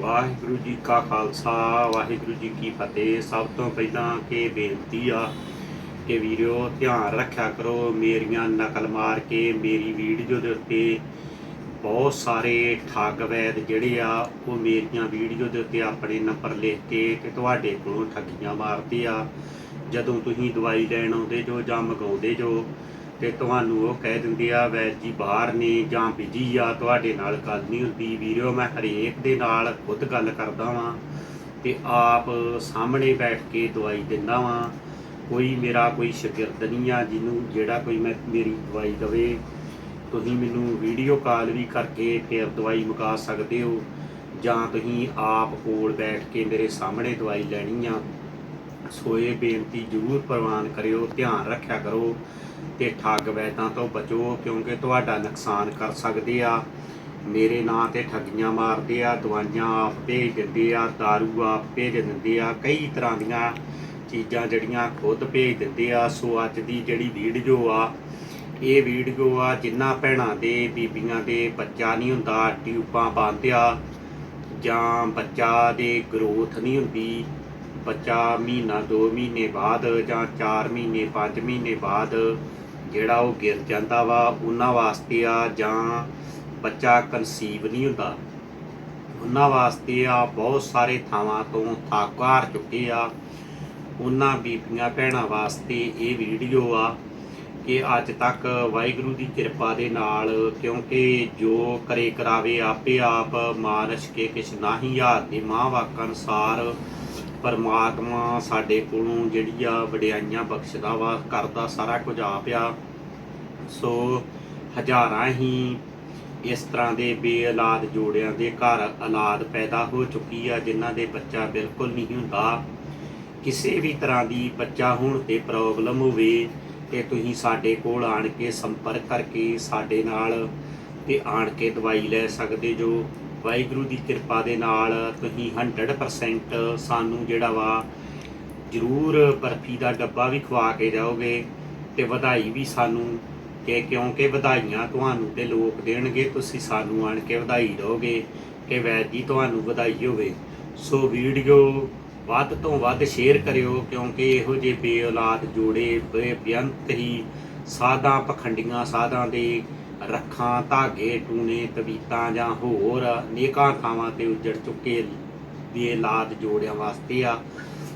ਵਾਹਿਗੁਰੂ ਜੀ ਕਾ ਖਾਲਸਾ, ਵਾਹਿਗੁਰੂ ਜੀ ਕੀ ਫਤਿਹ। ਸਭ ਤੋਂ ਪਹਿਲਾਂ ਕਿ ਬੇਨਤੀ ਆ ਕਿ ਵੀਰੋ ਧਿਆਨ ਰੱਖਿਆ ਕਰੋ, ਮੇਰੀਆਂ ਨਕਲ ਮਾਰ ਕੇ ਮੇਰੀ ਵੀਡੀਓ ਦੇ ਉੱਤੇ ਬਹੁਤ ਸਾਰੇ ਠੱਗ, ਵੈਦ ਜਿਹੜੇ ਆ, ਉਹ ਮੇਰੀਆਂ ਵੀਡੀਓ ਦੇ ਉੱਤੇ ਆਪਣੇ ਨੰਬਰ ਲਿਖ ਕੇ ਤੇ ਤੁਹਾਡੇ ਕੋਲੋਂ ਠੱਗੀਆਂ ਮਾਰਦੇ ਆ। ਜਦੋਂ ਤੁਸੀਂ ਦਵਾਈ ਲੈਣ ਆਉਂਦੇ ਜੋ ਜਾਂ ਮੰਗਾਉਂਦੇ ਜੋ ਤੇ ਤੁਹਾਨੂੰ ਉਹ ਕਹਿ ਦਿੰਦੇ ਆ, ਵੈਦ ਜੀ, ਬਾਹਰ ਨੇ ਜਾਂ ਬਿਜ਼ੀ ਆ, ਤੁਹਾਡੇ ਨਾਲ ਗੱਲ ਨਹੀਂ ਹੁੰਦੀ ਵੀਡੀਓ ਮੈਂ ਹਰੇਕ ਦੇ ਨਾਲ ਖੁਦ ਗੱਲ ਕਰਦਾ ਵਾਂ ਤੇ ਆਪ ਸਾਹਮਣੇ ਬੈਠ ਕੇ ਦਵਾਈ ਦਿੰਦਾ ਵਾਂ। ਕੋਈ ਮੇਰਾ ਕੋਈ ਸ਼ਾਗਿਰਦ ਨਹੀਂ ਆ ਜਿਹਨੂੰ ਜਿਹੜਾ ਕੋਈ ਮੈਂ, ਮੇਰੀ ਦਵਾਈ ਦਵੇ। ਤੁਸੀਂ ਮੈਨੂੰ ਵੀਡੀਓ ਕਾਲ ਵੀ ਕਰਕੇ ਫਿਰ ਦਵਾਈ ਮੁਕਾ ਸਕਦੇ ਹੋ ਜਾਂ ਤੁਸੀਂ ਆਪ ਕੋਲ ਬੈਠ ਕੇ ਮੇਰੇ ਸਾਹਮਣੇ ਦਵਾਈ ਲੈਣੀ ਆ। ਸੋਏ ਬੇਨਤੀ ਜ਼ਰੂਰ ਪ੍ਰਵਾਨ ਕਰਿਓ, ਧਿਆਨ ਰੱਖਿਆ ਕਰੋ ਤੇ ਠੱਗ ਵੈਦਾਂ ਤੋਂ ਬਚੋ, ਕਿਉਂਕਿ ਤੁਹਾਡਾ ਨੁਕਸਾਨ ਕਰ ਸਕਦੇ ਆ। ਮੇਰੇ ਨਾਂ ਤੇ ਠੱਗੀਆਂ ਮਾਰਦੇ ਆ, ਦਵਾਈਆਂ ਆਪ ਭੇਜ ਦਿੰਦੇ ਆ ਦਾਰੂ ਆਪ ਭੇਜ ਦਿੰਦੇ ਆ, ਕਈ ਤਰ੍ਹਾਂ ਦੀਆਂ ਚੀਜ਼ਾਂ ਜਿਹੜੀਆਂ ਖੁਦ ਭੇਜ ਦਿੰਦੇ ਆ। ਸੋ ਅੱਜ ਦੀ ਜਿਹੜੀ ਵੀਡੀਓ ਆ, ਇਹ ਵੀਡੀਓ ਆ ਜਿਨ੍ਹਾਂ ਭੈਣਾਂ ਦੇ, ਬੀਬੀਆਂ ਦੇ ਬੱਚਾ ਨਹੀਂ ਹੁੰਦਾ, ਟਿਊਬਾਂ ਬੰਨ੍ਹਦਿਆ ਜਾਂ ਬੱਚਾ ਦੇ ਗਰੋਥ ਨਹੀਂ ਹੁੰਦੀ। ਬੱਚਾ ਮਹੀਨਾ 2 ਮਹੀਨੇ ਬਾਅਦ ਜਾਂ 4 ਮਹੀਨੇ 5 ਮਹੀਨੇ ਬਾਅਦ ਜਿਹੜਾ ਉਹ ਗਿਰ ਜਾਂਦਾ ਵਾ, ਉਹਨਾਂ ਵਾਸਤੇ ਆ ਜਾਂ ਬੱਚਾ ਕਨਸੀਵ ਨਹੀਂ ਹੁੰਦਾ, ਉਹਨਾਂ ਵਾਸਤੇ ਆ ਬਹੁਤ ਸਾਰੇ ਥਾਵਾਂ ਤੋਂ ਥਾਕਾਰ ਚੁੱਕੇ ਆ। ਉਹਨਾਂ ਬੀਬੀਆਂ ਭੈਣਾਂ ਵਾਸਤੇ ਇਹ ਵੀਡੀਓ ਆ ਕਿ ਅੱਜ ਤੱਕ ਵਾਹਿਗੁਰੂ ਦੀ ਕਿਰਪਾ ਦੇ ਨਾਲ ਕਿਉਂਕਿ ਜੋ ਕਰੇ ਕਰਾਵੇ ਆਪੇ ਆਪ ਮਾਨਸ਼ ਕੇ ਕਿਛ ਨਾਹੀ ਹਾਰ ਦੀ ਮਾਂ ਵਾਕ ਅਨਸਾਰ ਪਰਮਾਤਮਾ ਸਾਡੇ ਕੋਲੋਂ ਜਿਹੜੀ ਆ ਵਡਿਆਈਆਂ ਬਖਸ਼ਦਾ ਵਾ, ਕਰਦਾ ਸਾਰਾ ਕੁਝ ਆਪ ਆ। ਸੋ ਹਜ਼ਾਰਾਂ ਹੀ ਇਸ ਤਰ੍ਹਾਂ ਦੇ ਬੇਔਲਾਦ ਜੋੜਿਆਂ ਦੇ ਘਰ ਔਲਾਦ ਪੈਦਾ ਹੋ ਚੁੱਕੀ ਆ, ਜਿਨ੍ਹਾਂ ਦੇ ਬੱਚਾ ਬਿਲਕੁਲ ਨਹੀਂ ਹੁੰਦਾ। ਕਿਸੇ ਵੀ ਤਰ੍ਹਾਂ ਦੀ ਬੱਚਾ ਹੋਣ ਤੇ ਪ੍ਰੋਬਲਮ ਹੋਵੇ ਤੇ ਤੁਸੀਂ ਸਾਡੇ ਕੋਲ ਆਣ ਕੇ ਸੰਪਰਕ ਕਰਕੇ ਸਾਡੇ ਨਾਲ ਤੇ ਆਣ ਕੇ ਦਵਾਈ ਲੈ ਸਕਦੇ ਜੋ ਵਾਹਿਗੁਰੂ ਦੀ ਕਿਰਪਾ ਦੇ ਨਾਲ ਤੁਸੀਂ 100% ਸਾਨੂੰ ਜਿਹੜਾ ਵਾ ਜ਼ਰੂਰ ਬਰਫੀ ਦਾ ਡੱਬਾ ਵੀ ਖਵਾ ਕੇ ਜਾਓਗੇ ਤੇ ਵਧਾਈ ਵੀ ਸਾਨੂੰ ਕਿ ਕਿਉਂਕਿ ਵਧਾਈਆਂ ਤੁਹਾਨੂੰ ਤੇ ਲੋਕ ਦੇਣਗੇ, ਤੁਸੀਂ ਸਾਨੂੰ ਆਣ ਕੇ ਵਧਾਈ ਦਿਓਗੇ ਕਿ ਵੈਦ ਜੀ ਤੁਹਾਨੂੰ ਵਧਾਈ ਹੋਵੇ। ਸੋ ਵੀਡੀਓ ਵੱਧ ਤੋਂ ਵੱਧ ਸ਼ੇਅਰ ਕਰਿਓ ਕਿਉਂਕਿ ਇਹੋ ਜਿਹੇ ਬੇਔਲਾਦ ਜੋੜੇ ਬੇਅੰਤ ਹੀ ਸਾਧਾਂ ਪਖੰਡੀਆਂ ਸਾਧਾਂ ਦੇ ਰੱਖਾਂ ਧਾਗੇ ਟੂਨੇ ਤਵੀਤਾਂ ਜਾਂ ਹੋਰ ਨੇਕਾਂ ਥਾਵਾਂ ਤੇ ਉਜੜ ਚੁੱਕੇ ਬੇਔਲਾਦ ਜੋੜਿਆਂ ਵਾਸਤੇ ਆ।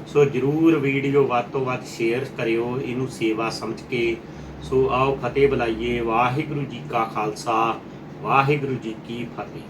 ਸੋ ਜਰੂਰ ਵੀਡੀਓ ਵੱਧ ਤੋਂ ਵੱਧ ਸ਼ੇਅਰ ਕਰਿਓ, ਇਹਨੂੰ ਸੇਵਾ ਸਮਝ ਕੇ। ਸੋ ਆਓ ਫਤਿਹ ਬੁਲਾਈਏ। ਵਾਹਿਗੁਰੂ ਜੀ ਕਾ ਖਾਲਸਾ, ਵਾਹਿਗੁਰੂ ਜੀ ਕੀ ਫਤਿਹ।